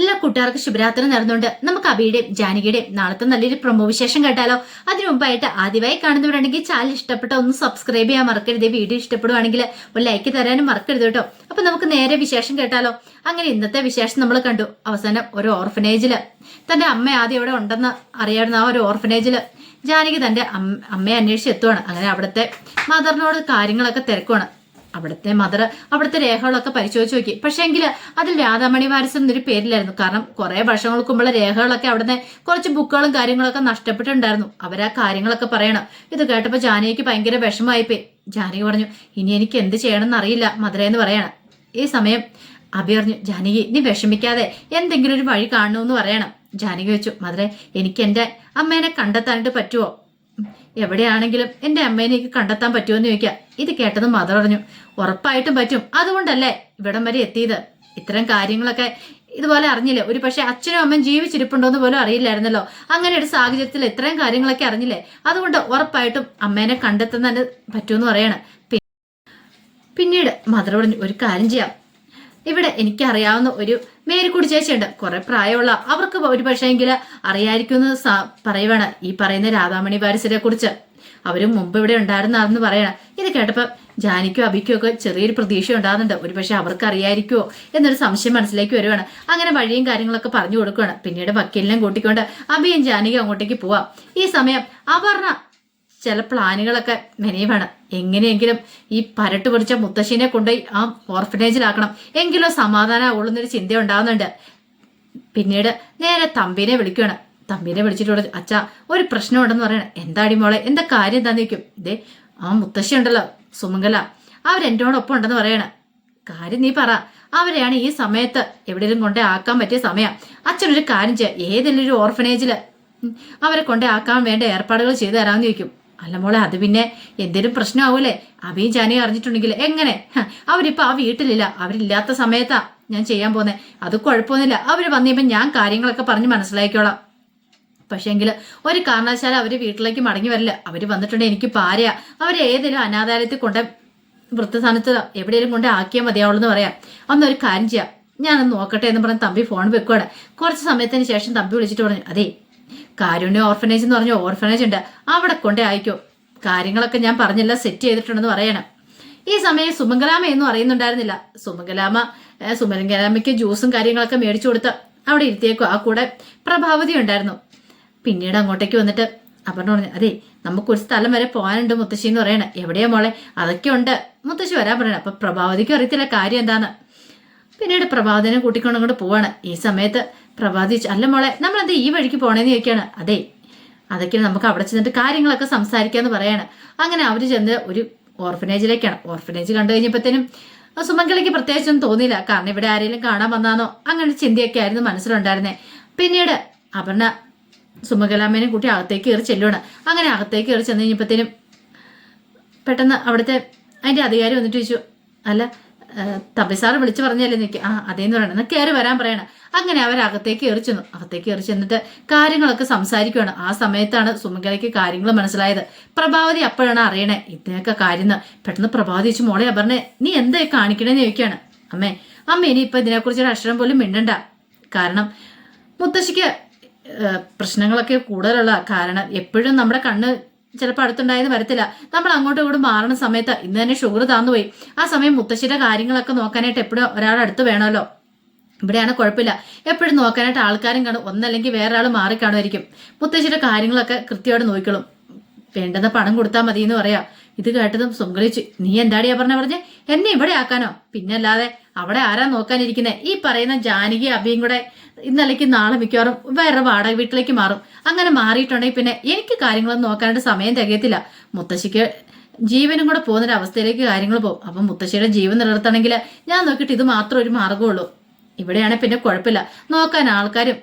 എല്ലാ കൂട്ടുകാർക്കും ശുഭരാത്രി നടന്നുണ്ട് നമുക്ക് അബിയുടെയും ജാനകിയുടെയും നാളത്തെ നല്ലൊരു പ്രൊമോ വിശേഷം കേട്ടാലോ? അതിനു മുമ്പായിട്ട് ആദ്യമായി കാണുന്നവരുണ്ടെങ്കിൽ ചാനൽ ഇഷ്ടപ്പെട്ട ഒന്ന് സബ്സ്ക്രൈബ് ചെയ്യാൻ മറക്കരുത്. വീഡിയോ ഇഷ്ടപ്പെടുവാണെങ്കിൽ ഒരു ലൈക്ക് തരാനും മറക്കരുത് കേട്ടോ. അപ്പൊ നമുക്ക് നേരെ വിശേഷം കേട്ടാലോ? അങ്ങനെ ഇന്നത്തെ വിശേഷം നമ്മൾ കണ്ടു. അവസാനം ഒരു ഓർഫനേജിൽ തന്റെ അമ്മ ആദ്യം ഇവിടെ ഉണ്ടെന്ന് അറിയാവുന്ന ആ ഒരു ഓർഫനേജിൽ ജാനകി തന്റെ അമ്മ അമ്മയെ അന്വേഷിച്ച് എത്തുവാണ്. അങ്ങനെ അവിടുത്തെ മദറിനോട് കാര്യങ്ങളൊക്കെ തിരക്കുവാണ്. അവിടുത്തെ മദർ അവിടുത്തെ രേഖകളൊക്കെ പരിശോധിച്ച് നോക്കി. പക്ഷേങ്കിൽ അതിൽ രാധാമണി വാരസ് എന്നൊരു പേരിലായിരുന്നു കാരണം കുറെ വർഷങ്ങൾക്ക് മുമ്പുള്ള രേഖകളൊക്കെ അവിടുന്ന് കുറച്ച് ബുക്കുകളും കാര്യങ്ങളൊക്കെ നഷ്ടപ്പെട്ടിട്ടുണ്ടായിരുന്നു. അവരാ കാര്യങ്ങളൊക്കെ പറയണം. ഇത് കേട്ടപ്പോൾ ജാനകിക്ക് ഭയങ്കര വിഷമമായിപ്പോയി. ജാനകി പറഞ്ഞു ഇനി എനിക്ക് എന്ത് ചെയ്യണമെന്ന് അറിയില്ല മധുരയെന്ന് പറയണം. ഈ സമയം അഭി പറഞ്ഞു ജാനകി നീ വിഷമിക്കാതെ എന്തെങ്കിലും ഒരു വഴി കാണണമെന്ന് പറയണം. ജാനകി വെച്ചു മധുരെ എനിക്ക് എന്റെ അമ്മേനെ കണ്ടെത്താനായിട്ട് പറ്റുമോ എവിടെയാണെങ്കിലും എന്റെ അമ്മേനെ എനിക്ക് കണ്ടെത്താൻ പറ്റുമോ എന്ന് ചോദിക്കാം. ഇത് കേട്ടത് മദർ പറഞ്ഞു ഉറപ്പായിട്ടും പറ്റും. അതുകൊണ്ടല്ലേ ഇവിടം വരെ എത്തിയത്? ഇത്തരം കാര്യങ്ങളൊക്കെ ഇതുപോലെ അറിഞ്ഞില്ലേ? ഒരു പക്ഷെ അച്ഛനും അമ്മയും ജീവിച്ചിരിപ്പുണ്ടോന്ന് പോലും അറിയില്ലായിരുന്നല്ലോ. അങ്ങനെ ഒരു സാഹചര്യത്തിൽ ഇത്രയും കാര്യങ്ങളൊക്കെ അറിഞ്ഞില്ലേ? അതുകൊണ്ട് ഉറപ്പായിട്ടും അമ്മേനെ കണ്ടെത്തുന്നതിന് പറ്റുമെന്ന് പറയാണ്. പിന്നീട് മദർ പറഞ്ഞു ഒരു കാര്യം ചെയ്യാം. ഇവിടെ എനിക്കറിയാവുന്ന ഒരു മേരിക്കുടി ചേച്ചിയുണ്ട്. കുറെ പ്രായമുള്ള അവർക്ക് ഒരു പക്ഷേങ്കിൽ അറിയായിരിക്കുമെന്ന് പറയുവാണ് ഈ പറയുന്ന രാധാമണി വാരസിനെ കുറിച്ച്. അവരും മുമ്പ് ഇവിടെ ഉണ്ടായിരുന്നാണെന്ന് പറയണം. ഇത് കേട്ടപ്പോൾ ജാനിക്കും അബിക്കും ഒക്കെ ചെറിയൊരു പ്രതീക്ഷ ഉണ്ടാകുന്നുണ്ട്. ഒരു പക്ഷെ അവർക്ക് അറിയായിരിക്കുമോ എന്നൊരു സംശയം മനസ്സിലേക്ക് വരുവാണ്. അങ്ങനെ വഴിയും കാര്യങ്ങളൊക്കെ പറഞ്ഞു കൊടുക്കുകയാണ് പിന്നീട് വക്കീലിനെ കൂട്ടിക്കൊണ്ട് അബിയും ജാനിക്കും അങ്ങോട്ടേക്ക് പോവാം. ഈ സമയം അപർണ ചില പ്ലാനുകളൊക്കെ മെനയുവാണ് എങ്ങനെയെങ്കിലും ഈ പരട്ട് പിടിച്ച മുത്തശ്ശീനെ കൊണ്ടുപോയി ആ ഓർഫനേജിലാക്കണം. എങ്കിലും സമാധാനമാവുള്ളൂ എന്നൊരു ചിന്ത ഉണ്ടാകുന്നുണ്ട് പിന്നീട് നേരെ തമ്പീനെ വിളിക്കുകയാണ് തമ്പീനെ വിളിച്ചിട്ട് അച്ഛ ഒരു പ്രശ്നമുണ്ടെന്ന് പറയണം. എന്താടി മോളെ എന്താ കാര്യം എന്താന്ന് വെക്കും ഇതേ ആ മുത്തശ്ശി ഉണ്ടല്ലോ സുമംഗല. അവരെന്റെയോടൊപ്പം ഉണ്ടെന്ന് പറയണം. കാര്യം നീ പറ. അവരെയാണ് ഈ സമയത്ത് എവിടെയെങ്കിലും കൊണ്ടേ ആക്കാൻ പറ്റിയ സമയം. അച്ഛനൊരു കാര്യം ചെയ്യാം ഏതെങ്കിലും ഒരു ഓർഫനേജിൽ അവരെ കൊണ്ടേ ആക്കാൻ വേണ്ട ഏർപ്പാടുകൾ ചെയ്തു തരാമെന്ന് ചോദിക്കും. അല്ല മോളെ അത് പിന്നെ എന്തേലും പ്രശ്നമാവൂലേ? അവയും ജാനയും അറിഞ്ഞിട്ടുണ്ടെങ്കിൽ എങ്ങനെ? അവരിപ്പോൾ അവരിപ്പോ ആ വീട്ടിലില്ല. അവരില്ലാത്ത സമയത്താ ഞാൻ ചെയ്യാൻ പോന്നെ. അത് കുഴപ്പമൊന്നുമില്ല. അവർ വന്നിപ്പോ ഞാൻ കാര്യങ്ങളൊക്കെ പറഞ്ഞ് മനസ്സിലാക്കിക്കോളാം. പക്ഷേങ്കിൽ ഒരു കാരണവശാലും അവർ വീട്ടിലേക്ക് മടങ്ങി വരില്ല. അവർ വന്നിട്ടുണ്ടെങ്കിൽ എനിക്ക് പാരയാ അവരെ ഏതെങ്കിലും അനാഥാലയത്തിൽ കൊണ്ട വൃത്തസ്ഥാനത്ത് എവിടെയെങ്കിലും കൊണ്ട് ആക്കിയാൽ മതിയാവുള്ളൂ എന്ന് പറയാം. അന്നൊരു കാര്യം ചെയ്യാം. ഞാനൊന്ന് നോക്കട്ടെ എന്ന് പറഞ്ഞ് തമ്പി ഫോൺ വെക്കുവാണ്. കുറച്ച് സമയത്തിന് ശേഷം തമ്പി വിളിച്ചിട്ട് പറഞ്ഞു അതെ കാരുണ്യ ഓർഫനേജ് എന്ന് പറഞ്ഞ ഓർഫനേജ് ഉണ്ട്. അവിടെ കൊണ്ടേ അയക്കോ. കാര്യങ്ങളൊക്കെ ഞാൻ പറഞ്ഞെല്ലാം സെറ്റ് ചെയ്തിട്ടുണ്ടെന്ന് പറയണം. ഈ സമയം സുമംഗലാമ എന്നും അറിയുന്നുണ്ടായിരുന്നില്ല. സുമംഗലാമ സുമംഗലാമയ്ക്ക് ജ്യൂസും കാര്യങ്ങളൊക്കെ മേടിച്ചു കൊടുത്ത് അവിടെ ഇരുത്തിയേക്കും. ആ കൂടെ പ്രഭാവതി ഉണ്ടായിരുന്നു. പിന്നീട് അങ്ങോട്ടേക്ക് വന്നിട്ട് അപർണ പറഞ്ഞു അതെ നമുക്കൊരു സ്ഥലം വരെ പോകാനുണ്ട് മുത്തശ്ശി എന്ന് പറയണേ. എവിടെയാ മോളെ? അതൊക്കെ ഉണ്ട്. മുത്തശ്ശി വരാൻ പറയണേ. അപ്പൊ പ്രഭാവതിക്കും അറിയത്തില്ല കാര്യം എന്താന്ന്. പിന്നീട് പ്രഭാതിനെ കൂട്ടിക്കൊണ്ട് അങ്ങോട്ട് പോവാണ്. ഈ സമയത്ത് പ്രഭാതി അല്ല മോളെ നമ്മൾ എന്താ ഈ വഴിക്ക് പോണേന്ന് ചോദിക്കാണ്. അതെ അതൊക്കെ നമുക്ക് അവിടെ ചെന്നിട്ട് കാര്യങ്ങളൊക്കെ സംസാരിക്കാന്ന് പറയാണ്. അങ്ങനെ അവർ ചെന്ന് ഒരു ഓർഫനേജിലേക്കാണ്. ഓർഫനേജ് കണ്ടു കഴിഞ്ഞപ്പോഴത്തേനും സുമംഗലയ്ക്ക് പ്രത്യേകിച്ചൊന്നും തോന്നിയില്ല. കാരണം ഇവിടെ ആരെങ്കിലും കാണാൻ വന്നാന്നോ? അങ്ങനെ ചിന്തയൊക്കെ ആയിരുന്നു മനസ്സിലുണ്ടായിരുന്നേ. പിന്നീട് അപർണ സുമംഗലാമ്മേനെ കൂട്ടി അകത്തേക്ക് കയറി ചെല്ലുവാണ്. അങ്ങനെ അകത്തേക്ക് കയറി ചെന്ന് കഴിഞ്ഞപ്പോഴത്തേനും പെട്ടെന്ന് അവിടുത്തെ അതിന്റെ അധികാരി വന്നിട്ട് ചോദിച്ചു അല്ല തബിസാറ് വിളിച്ചു പറഞ്ഞല്ലേ നിൽക്കുക ആ അതേന്ന് പറയണം. എന്നാൽ കയറി വരാൻ പറയണം. അങ്ങനെ അവർ അകത്തേക്ക് കയറി ചെന്നു അകത്തേക്ക് കയറി ചെന്നിട്ട് കാര്യങ്ങളൊക്കെ സംസാരിക്കുകയാണ് ആ സമയത്താണ് സുമംഗലയ്ക്ക് കാര്യങ്ങൾ മനസ്സിലായത്. പ്രഭാവതി അപ്പോഴാണ് അറിയണേ ഇതിനൊക്കെ കാര്യം. പെട്ടെന്ന് പ്രഭാവതി വെച്ച് മോളെ പറഞ്ഞേ നീ എന്തായി കാണിക്കണേന്ന് ചോദിക്കുകയാണ് അമ്മേ അമ്മ ഇനി ഇപ്പൊ ഇതിനെക്കുറിച്ച് ഒരു അക്ഷരം പോലും മിണ്ടണ്ട. കാരണം മുത്തശ്ശിക്ക് പ്രശ്നങ്ങളൊക്കെ കൂടുതലുള്ള കാരണം എപ്പോഴും നമ്മുടെ കണ്ണ് ചിലപ്പോൾ അടുത്തുണ്ടായത് വരത്തില്ല. നമ്മൾ അങ്ങോട്ടും ഇങ്ങോട്ടും മാറുന്ന സമയത്ത് ഇന്ന് തന്നെ ഷുഗർ താന്നുപോയി ആ സമയം മുത്തശ്ശിയുടെ കാര്യങ്ങളൊക്കെ നോക്കാനായിട്ട് എപ്പോഴും ഒരാൾ അടുത്ത് വേണമല്ലോ. ഇവിടെയാണ് കുഴപ്പമില്ല. എപ്പോഴും നോക്കാനായിട്ട് ആൾക്കാരും കാണും. ഒന്നല്ലെങ്കിൽ വേറെ ആൾ മാറി കാണുമായിരിക്കും മുത്തശ്ശിയുടെ കാര്യങ്ങളൊക്കെ കൃത്യമായിട്ട് നോക്കിക്കോളും. വേണ്ടുന്ന പണം കൊടുത്താൽ മതി എന്ന് പറയാം. ഇത് കേട്ടതും സുങ്കലിച്ചു നീ എന്താടിയാ പറഞ്ഞ പറഞ്ഞേ? എന്നെ ഇവിടെ ആക്കാനോ? പിന്നല്ലാതെ അവിടെ ആരാ നോക്കാനിരിക്കുന്നേ? ഈ പറയുന്ന ജാനകി അബിയും കൂടെ ഇന്നലേക്ക് നാളെ മിക്കവാറും വേറെ വാടക വീട്ടിലേക്ക് മാറും. അങ്ങനെ മാറിയിട്ടുണ്ടെങ്കിൽ പിന്നെ എനിക്ക് കാര്യങ്ങളൊന്നും നോക്കാനായിട്ട് സമയം തികയത്തില്ല. മുത്തശ്ശിക്ക് ജീവനും കൂടെ പോകുന്നൊരു അവസ്ഥയിലേക്ക് കാര്യങ്ങൾ പോകും. അപ്പം മുത്തശ്ശിയുടെ ജീവൻ നിലനിർത്തണമെങ്കിൽ ഞാൻ നോക്കിയിട്ട് ഇത് മാത്രം ഒരു മാർഗമുള്ളൂ ഇവിടെയാണെങ്കിൽ പിന്നെ കുഴപ്പമില്ല. നോക്കാൻ ആൾക്കാരും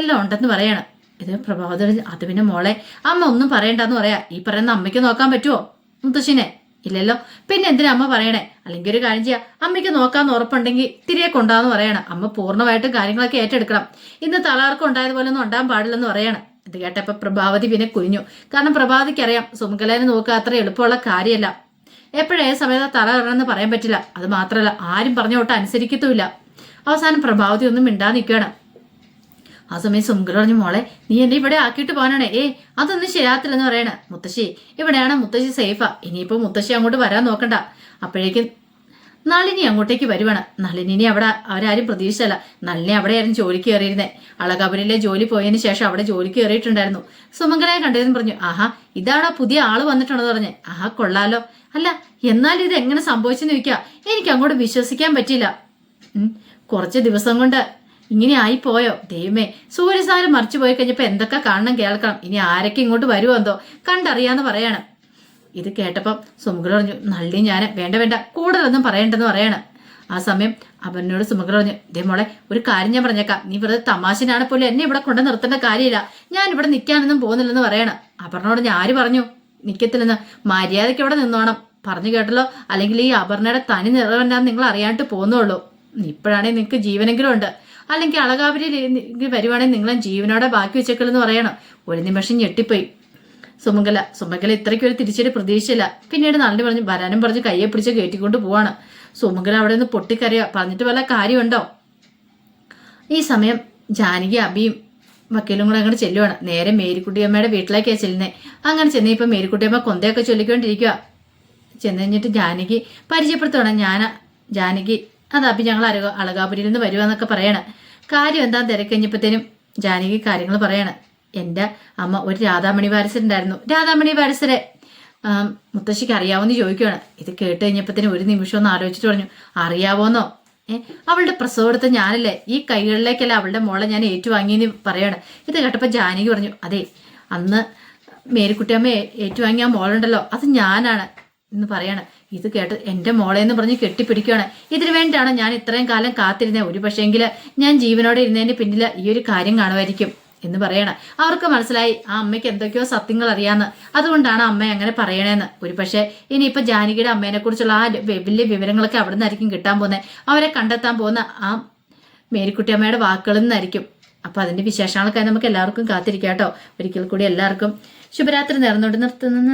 എല്ലാം ഉണ്ടെന്ന് പറയണം. ഇത് പ്രഭാതം അത് പിന്നെ മോളെ അമ്മ ഒന്നും പറയണ്ടെന്ന് പറയാ. ഈ പറയുന്ന അമ്മയ്ക്ക് നോക്കാൻ പറ്റുമോ മുത്തശ്ശിനെ? ഇല്ലല്ലോ. പിന്നെ എന്തിനാ അമ്മ പറയണേ? അല്ലെങ്കിൽ ഒരു കാര്യം ചെയ്യാം. അമ്മയ്ക്ക് നോക്കാന്ന് ഉറപ്പുണ്ടെങ്കിൽ തിരികെ കൊണ്ടാന്ന് പറയണം. അമ്മ പൂർണമായിട്ടും കാര്യങ്ങളൊക്കെ ഏറ്റെടുക്കണം. ഇന്ന് തലാർക്കും ഉണ്ടായതുപോലെ ഒന്നും ഉണ്ടാകാൻ പാടില്ലെന്ന് പറയണം. ഇത് കേട്ടപ്പോ പ്രഭാവതി പിന്നെ കുനിഞ്ഞു. കാരണം പ്രഭാവതിക്ക് അറിയാം സുമകലേനെ നോക്കുക അത്ര എളുപ്പമുള്ള കാര്യമല്ല. എപ്പോഴേ സമയത്ത് തല കയറണമെന്ന് പറയാൻ പറ്റില്ല. അത് മാത്രമല്ല ആരും പറഞ്ഞോട്ട് അനുസരിക്കത്തുമില്ല. അവസാനം പ്രഭാവതി ഒന്നും മിണ്ടാ ആ സമയം സുമുഖർ പറഞ്ഞു മോളെ നീ എന്നെ ഇവിടെ ആക്കിയിട്ട് പോകാനാണ്. ഏ അതൊന്നും ശരിയാത്തില്ലെന്ന് പറയണ. മുത്തശ്ശി ഇവിടെയാണ് മുത്തശ്ശി സേഫാ. ഇനിയിപ്പോ മുത്തശ്ശി അങ്ങോട്ട് വരാൻ നോക്കണ്ട. അപ്പോഴേക്കും നളിനി അങ്ങോട്ടേക്ക് വരുവാണ്. നളിനിനെ അവിടെ അവരാരും പ്രതീക്ഷിച്ചല്ല നളിനി അവിടെയായിരുന്നു ജോലിക്ക് കയറിയിരുന്നേ. അളകാപുരിലെ ജോലി പോയതിന് ശേഷം അവിടെ ജോലിക്ക് കയറിയിട്ടുണ്ടായിരുന്നു. സുമംഗലയെ കണ്ടതെന്ന് പറഞ്ഞു ആഹാ ഇതാണ് പുതിയ ആൾ വന്നിട്ടുണ്ടെന്ന് പറഞ്ഞു. ആഹാ കൊള്ളാലോ. അല്ല എന്നാൽ ഇത് എങ്ങനെ സംഭവിച്ചെന്ന് ചോദിക്കുക എനിക്ക് അങ്ങോട്ട് വിശ്വസിക്കാൻ പറ്റില്ല കുറച്ച് ദിവസം കൊണ്ട് ഇങ്ങനെ ആയിപ്പോയോ പോയോ ദൈവമേ സൂര്യസാരം മറിച്ചു പോയി കഴിഞ്ഞപ്പോൾ എന്തൊക്കെ കാണണം കേൾക്കണം. ഇനി ആരൊക്കെ ഇങ്ങോട്ട് വരുമോ എന്തോ? കണ്ടറിയാന്ന് പറയാണ്. ഇത് കേട്ടപ്പം സുമുഖ പറഞ്ഞു നള്ളി ഞാൻ വേണ്ട വേണ്ട. കൂടുതലൊന്നും പറയണ്ടെന്ന് പറയാണ്. ആ സമയം അവനോട് സുമുഖ പറഞ്ഞു ദേ മോളെ ഒരു കാര്യം ഞാൻ പറഞ്ഞേക്കാം. നീ വെറുതെ തമാശനാണ് പോലും എന്നെ ഇവിടെ കൊണ്ട് നിർത്തേണ്ട കാര്യമില്ല. ഞാൻ ഇവിടെ നിൽക്കാനൊന്നും പോകുന്നില്ലെന്ന് പറയണം. അപർണോട് ഞാൻ ആര് പറഞ്ഞു? നിൽക്കത്തില്ലെന്ന് മര്യാദയ്ക്ക് ഇവിടെ നിന്നോണം. പറഞ്ഞു കേട്ടല്ലോ? അല്ലെങ്കിൽ ഈ അപർണയുടെ തനി നിറവെന്നാന്ന് നിങ്ങൾ അറിയാണ്ട് പോകുന്നുള്ളൂ. ഇപ്പോഴാണെങ്കിൽ നിങ്ങൾക്ക് ജീവനെങ്കിലും ഉണ്ട്. അല്ലെങ്കിൽ അളകാവരി വരുവാണെങ്കിൽ നിങ്ങളും ജീവനോടെ ബാക്കി വെച്ചേക്കളെന്ന് പറയണം. ഒരു നിമിഷം ഞെട്ടിപ്പോയി. സുമംഗല സുമംഗല ഇത്രയ്ക്ക് ഒരു തിരിച്ചടി പ്രതീക്ഷയില്ല പിന്നീട് നളിനി പറഞ്ഞു വരാനും പറഞ്ഞ് കയ്യെ പിടിച്ച് കയറ്റിക്കൊണ്ട് പോവാണ്. സുമംഗല അവിടെ നിന്ന് പൊട്ടിക്കരയുക പറഞ്ഞിട്ട് വല്ല കാര്യമുണ്ടോ? ഈ സമയം ജാനകി അബിയും വക്കീലും കൂടെ അങ്ങോട്ട് ചെല്ലുവാണ്. നേരെ മേരിക്കുട്ടിയമ്മയുടെ വീട്ടിലേക്കാണ് ചെല്ലുന്നത് അങ്ങനെ ചെന്ന് ഇപ്പം മേരിക്കുട്ടിയമ്മ കൊന്തയൊക്കെ ചൊല്ലിക്കൊണ്ടിരിക്കുക ചെന്ന് കഴിഞ്ഞിട്ട് ജാനകി പരിചയപ്പെടുത്തുവാണ്. ഞാൻ ജാനകി അത് അപ്പം ഞങ്ങൾ അരക അളകാപുരിയിൽ നിന്ന് വരുവാന്നൊക്കെ പറയണേ. കാര്യം എന്താ തിരക്കഴിഞ്ഞപ്പോഴത്തേനും ജാനകി കാര്യങ്ങൾ പറയണേ. എന്റെ അമ്മ ഒരു രാധാമണി വാരസരുണ്ടായിരുന്നു. രാധാമണി വാരസരെ മുത്തശ്ശിക്ക് അറിയാവോന്ന് ചോദിക്കുകയാണ് ഇത് കേട്ട് കഴിഞ്ഞപ്പോഴത്തേനും ഒരു നിമിഷം ഒന്ന് ആലോചിച്ചിട്ട് പറഞ്ഞു അറിയാവോന്നോ? ഏ അവളുടെ പ്രസവമെടുത്ത ഞാനല്ലേ ഈ കൈകളിലേക്കല്ല അവളുടെ മോളെ ഞാൻ ഏറ്റുവാങ്ങിയെന്ന് പറയാണ്. ഇത് കേട്ടപ്പോൾ ജാനകി പറഞ്ഞു അതെ അന്ന് മേരിക്കുട്ടിയമ്മ ഏറ്റുവാങ്ങിയ മോളുണ്ടല്ലോ അത് ഞാനാണ്. എന്ന് പറയാണ്. ഇത് കേട്ട് എന്റെ മോളെ എന്ന് പറഞ്ഞ് കെട്ടിപ്പിടിക്കുകയാണ് ഇതിനു വേണ്ടിയാണ് ഞാൻ ഇത്രയും കാലം കാത്തിരുന്നത് ഒരു പക്ഷേങ്കിൽ ഞാൻ ജീവനോടെ ഇരുന്നതിന് പിന്നിൽ ഈ ഒരു കാര്യം കാണുമായിരിക്കും എന്ന് പറയണ. അവർക്ക് മനസ്സിലായി ആ അമ്മയ്ക്ക് എന്തൊക്കെയോ സത്യങ്ങൾ അറിയാന്ന്. അതുകൊണ്ടാണ് അമ്മ അങ്ങനെ പറയണേന്ന്. ഒരു പക്ഷേ ഇനിയിപ്പോൾ ജാനകിയുടെ അമ്മേനെ കുറിച്ചുള്ള ആ വലിയ വിവരങ്ങളൊക്കെ അവിടെ നിന്നായിരിക്കും കിട്ടാൻ പോകുന്നത് അവരെ കണ്ടെത്താൻ പോകുന്ന ആ മേരിക്കുട്ടി അമ്മയുടെ വാക്കുകളിൽ നിന്നായിരിക്കും അപ്പൊ അതിന്റെ വിശേഷങ്ങളൊക്കെ നമുക്ക് എല്ലാവർക്കും കാത്തിരിക്കാം കേട്ടോ. ഒരിക്കൽ കൂടി എല്ലാവർക്കും ശുഭരാത്രി നേർന്നുകൊണ്ട് നിർത്തുന്നു.